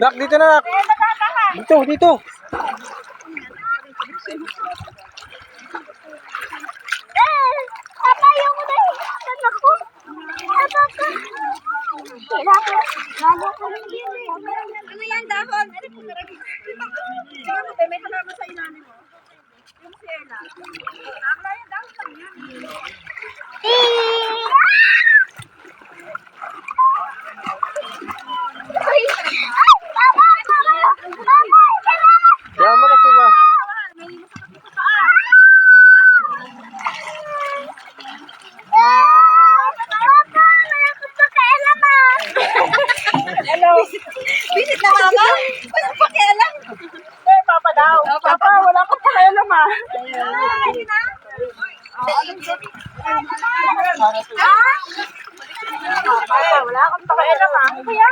Nak, dito na nak. Dito, dito. Ano yan, dahon? Ano po talaga? Ano ba? May halaman sa ilalim mo. Yung sela. Ang layo dahon lang yan. Ay! Ay! Papa! Papa! Papa! Kaya mo na si Ma. May masakit sa paa. Papa, wala akong pakialaman. Hello. Visit na mama? Walang pakialam. Eh, papa daw. papa, wala akong pakialam ah. Ayun na. Ah? Papa, wala akong pakialam ah. Kaya,